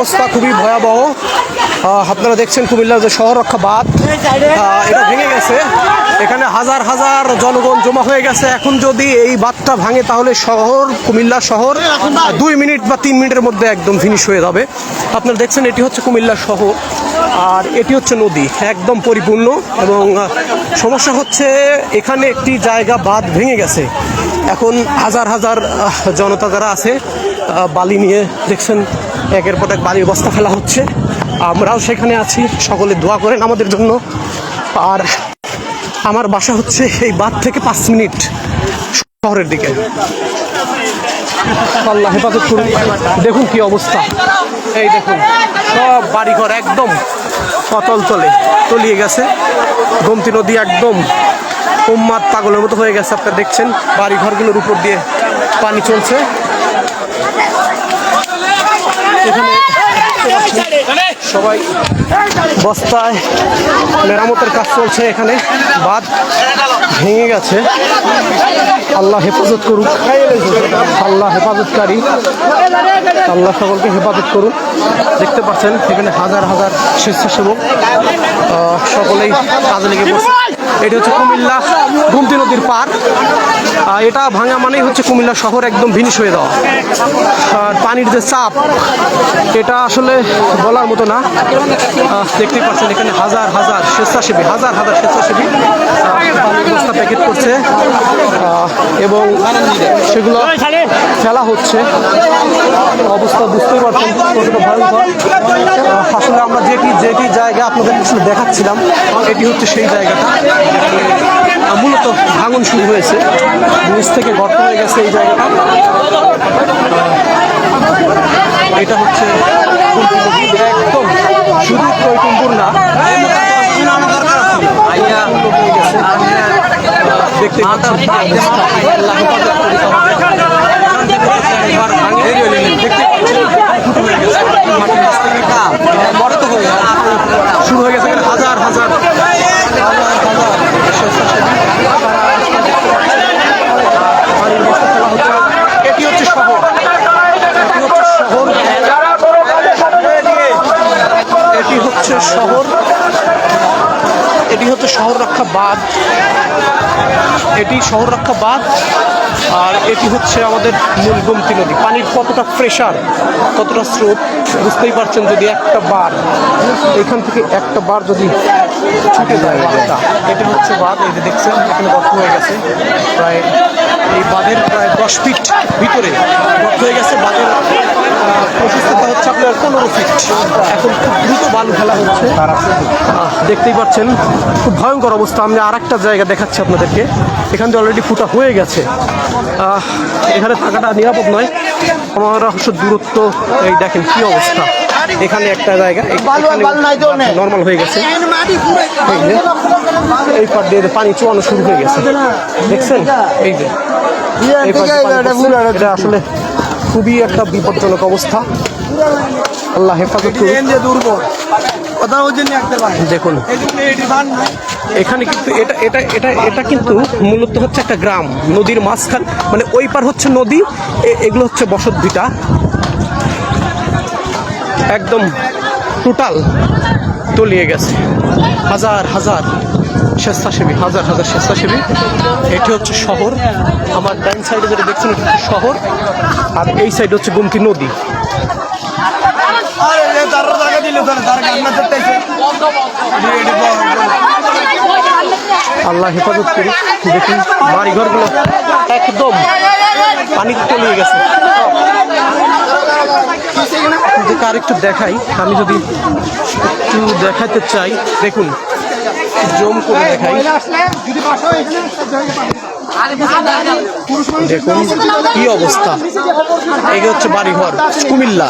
অবস্থা খুবই ভয়াবহ। আপনারা দেখছেন কুমিল্লার যে শহর রক্ষা বাঁধ এটা ভেঙে গেছে। এখানে হাজার হাজার জনগণ জমা হয়ে গেছে। এখন যদি এই বাঁধটা ভাঙে তাহলে শহর, কুমিল্লা শহর দুই মিনিট বা তিন মিনিটের মধ্যে একদম ফিনিশ হয়ে যাবে। আপনারা দেখছেন এটি হচ্ছে কুমিল্লা শহর, আর এটি হচ্ছে নদী, একদম পরিপূর্ণ। এবং সমস্যা হচ্ছে এখানে একটি জায়গা বাঁধ ভেঙে গেছে। এখন হাজার হাজার জনতা যারা আছে বালি নিয়ে দেখছেন, একের পর এক বালির বস্তা ফেলা হচ্ছে। আমরাও সেখানে আছি, সকলে দোয়া করেন আমাদের জন্য। আর আমার বাসা হচ্ছে এই বাঁধ থেকে পাঁচ মিনিট শহরের দিকে। আল্লাহ হেফাজত করুন। দেখুন কি অবস্থা। এই দেখুন, সব বাড়িঘর একদম অতল তলে তলিয়ে গেছে। গোমতি নদী একদম উম্মাদ পাগলের মতো হয়ে গেছে, আপনারা দেখছেন। বাড়িঘরগুলোর উপর দিয়ে পানি চলছে। সবাই বস্তায় মেরামতের কাজ চলছে এখানে। বাদ ভেঙে গেছে। আল্লাহ হেফাজত করুক। আল্লাহ হেফাজতকারী। আল্লাহ সকলকে হেফাজত করুন। দেখতে পাচ্ছেন, এখানে হাজার হাজার স্বেচ্ছাসেবক সকলেই কাজে লেগে পড়ছে এটি হচ্ছে কুমিল্লা গুমতি নদীর পার এটা ভাঙা মানেই হচ্ছে কুমিল্লা শহর একদম ভিনিশ হয়ে আর পানির যে চাপ, এটা আসলে বলার মতো না। দেখতে পাচ্ছেন এখানে হাজার হাজার স্বেচ্ছাসেবী, হাজার হাজার স্বেচ্ছাসেবী পানির বস্তা প্যাকেট করছে। এবং সেগুলো ফেলা হচ্ছে। অবস্থা বুঝতেই পারছেন কতটা ভয়ঙ্কর। আসলে আমরা যেটি যেটি জায়গা আপনাদের আসলে দেখাচ্ছিলাম, এটি হচ্ছে সেই জায়গাটা। মূলত ভাঙন শুরু হয়েছে। নিচ থেকে গর্ত হয়ে গেছে এই জায়গাটা। এটা হচ্ছে একদম শুধু কৈটুম্বুর না। দেখতে দেখতে কি অবস্থা। আল্লাহ হেফাজত করুক আমাদের। এখান থেকে একবার ভাঙে, দেখতে পাচ্ছেন ফুটো হয়ে গেছে। মাটির নিচ থেকে বড় তো হয়ে গেছে। শুরু হয়ে গেছে এখানে হাজার হাজার হাজার হাজার স্বেচ্ছাসেবী পানির বস্তা ফেলা হচ্ছে এটি হচ্ছে শহর এটি হচ্ছে শহর এটি হচ্ছে শহর। এটি হচ্ছে শহর রক্ষা বাঁধ। এটি শহর রক্ষা বাঁধ আর এটি হচ্ছে আমাদের মূল গোমতী নদী। পানির কতটা প্রেশার কতটা স্রোত, বুঝতেই পারছেন যদি একটা বার, এখান থেকে একটা বার যদি ছুটে যায় বাঁধটা, এটি হচ্ছে বাঁধ, এই যে দেখছেন, এখানে গর্ত হয়ে গেছে। প্রায় এই বাঁধের প্রায় দশ ফিট ভিতরে গর্ত হয়ে গেছে, বাঁধের আহ, প্রশস্ততা হচ্ছে আপনার পনেরো ফিট এখন খুব দ্রুত বালু ফেলা হচ্ছে। দেখতেই পাচ্ছেন খুব ভয়ঙ্কর অবস্থা। আমি আর একটা জায়গা দেখাচ্ছি আপনাদেরকে। এখান থেকে অলরেডি ফুটা হয়ে গেছে। এখানে থাকাটা নিরাপদ নয়। আমার অবশ্য দূরত্ব এই দেখেন কি অবস্থা। এখানে একটা জায়গা নর্মাল হয়ে গেছে। এই পার দিয়ে পানি চুয়ানো শুরু হয়ে গেছে। দেখছেন? এই যে আসলে খুবই একটা বিপজ্জনক অবস্থা। আল্লাহ হেফাজত করুন দেখুন। এখানে কিন্তু এটা এটা এটা এটা কিন্তু মূলত হচ্ছে একটা গ্রাম নদীর মাঝখান মানে ওই পার হচ্ছে নদী এগুলো হচ্ছে বসত ভিটা একদম টোটাল তলিয়ে গেছে। হাজার হাজার স্বেচ্ছাসেবী হাজার হাজার স্বেচ্ছাসেবী। এটি হচ্ছে শহর। আমার ডাইন সাইডে যেটা দেখছেন শহর। আর এই সাইড হচ্ছে গুমতি নদী। আল্লাহ হেফাজত করি। দেখি বাড়ি ঘরগুলো একদম পানিতে তলিয়ে গেছে। আপনাদেরকে আরেকটু দেখাই। আমি যদি একটু দেখাতে চাই দেখুন জম করে দেখাই। দেখুন কি অবস্থা। এই হচ্ছে বাড়িঘর কুমিল্লা।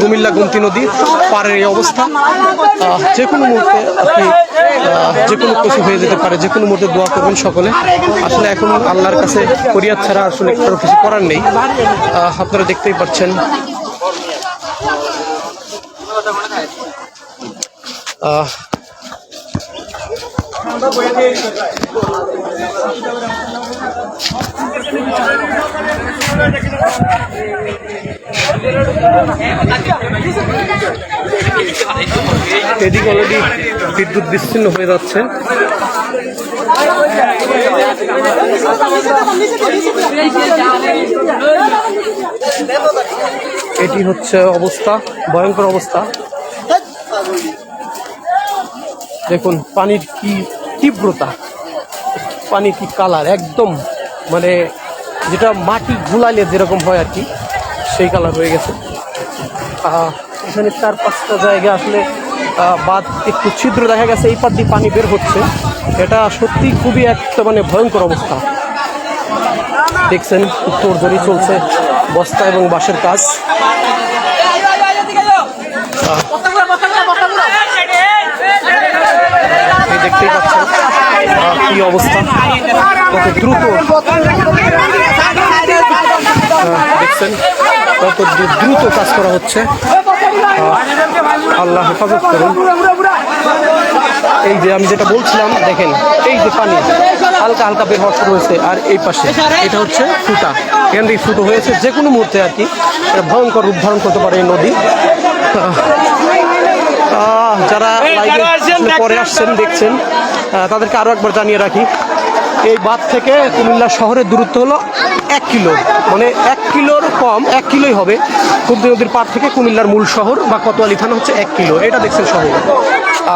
কুমিল্লা গুমতি নদী পাড়ের এই অবস্থা। যে কোনো মুহূর্তে আপনি যে কোনো কিছু হয়ে যেতে পারে যে কোনো মুহূর্তে দোয়া করবেন সকলে। আসলে এখন আল্লাহর কাছে ফরিয়াদ ছাড়া আসলে কারও কিছু করার নেই। আপনারা দেখতেই পাচ্ছেন। আহ, এদিকে অলরেডি বিদ্যুৎ বিচ্ছিন্ন হয়ে যাচ্ছে। এটি হচ্ছে অবস্থা, ভয়ঙ্কর অবস্থা। দেখুন, পানির কি তীব্রতা, পানির কি কালার একদম মানে যেটা মাটি ঘুলাইলে যেরকম হয় আর কি, সেই কালার হয়ে গেছে। এখানে চার পাঁচটা জায়গা আসলে বাঁধ একটু ছিদ্র দেখা গেছে, এই পার দিয়ে পানি বের হচ্ছে। এটা সত্যি খুবই একটা মানে ভয়ঙ্কর অবস্থা। দেখছেন, উত্তর তোড়জড়ি চলছে বস্তা এবং বাঁশের কাজ। দেখতেই পাচ্ছেন। কি অবস্থা? কত দ্রুত? দেখছেন কত দ্রুত কাজ করা হচ্ছে। আল্লাহ হেফাজত করুন। এই যে আমি যেটা বলছিলাম, দেখেন, এই যে পানি হালকা হালকা বের হওয়া শুরু হয়েছে, আর এই পাশে এটা হচ্ছে ফুটা। এখান থেকে ফুটো হয়েছে যে কোনো মুহূর্তে আর কি। ভয়ঙ্কর রূপ ধারণ করতে পারে এই নদী। যারা লাইভে পরে আসছেন দেখছেন তাদেরকে আরও একবার জানিয়ে রাখি এই বাঁধ থেকে কুমিল্লা শহরের দূরত্ব হলো এক কিলো। মানে এক কিলোর কম এক কিলোই হবে। কুমতি নদীর পাড় থেকে কুমিল্লার মূল শহর বা কোতোয়ালি থানা হচ্ছে এক কিলো। এটা দেখছেন শহর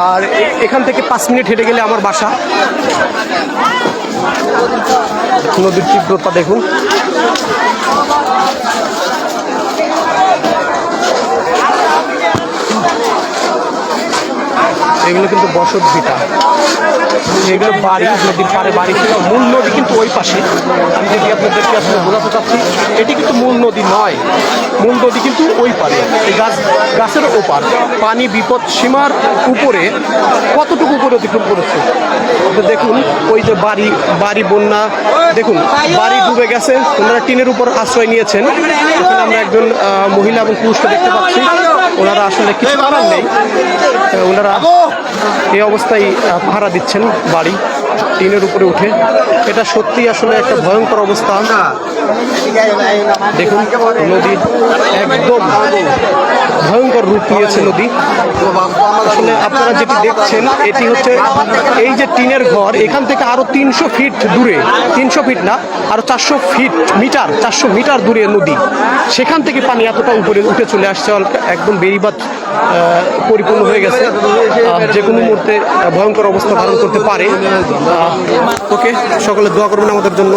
আর এখান থেকে পাঁচ মিনিট হেঁটে গেলে আমার বাসা। নদীর তীব্রতা দেখুন। এগুলো কিন্তু বসত ভিটা। এগুলো বাড়ি, নদীর পাড়ে বাড়ি ছিল মূল নদী কিন্তু ওই পাশে। আমি যদি আপনাদেরকে আসলে বোঝাতে চাচ্ছি, এটি কিন্তু মূল নদী নয়। মূল নদী কিন্তু ওই পারে এই গাছ, গাছের ওপার। পানি বিপদ সীমার উপরে কতটুকু উপরে অতিক্রম করেছে? দেখুন, ওই যে বাড়ি বাড়ি বন্যা, দেখুন, বাড়ি ডুবে গেছে। ওনারা টিনের উপর আশ্রয় নিয়েছেন। আমরা একজন মহিলা এবং পুরুষকে দেখতে পাচ্ছি। ওনারা আসলে কিছু করার নেই। ওনারা এই অবস্থায় পাহারা দিচ্ছেন বাড়ি। টিনের উপরে উঠে। এটা সত্যি আসলে একটা ভয়ঙ্কর অবস্থা। দেখুন নদী একদম ভয়ঙ্কর রূপ নিয়েছে নদী। আসলে আপনারা যেটি দেখছেন এটি হচ্ছে এই যে টিনের ঘর এখান থেকে আরও তিনশো ফিট দূরে তিনশো ফিট না আরও চারশো ফিট মিটার চারশো মিটার দূরে নদী। সেখান থেকে পানি এতটা উপরে উঠে চলে আসছে একদম বেড়িবাদ আহ, পরিপূর্ণ হয়ে গেছে। যে কোনো মুহূর্তে ভয়ঙ্কর অবস্থা ধারণ করতে পারে। ওকে, সকলে দোয়া করবেন আমাদের জন্য।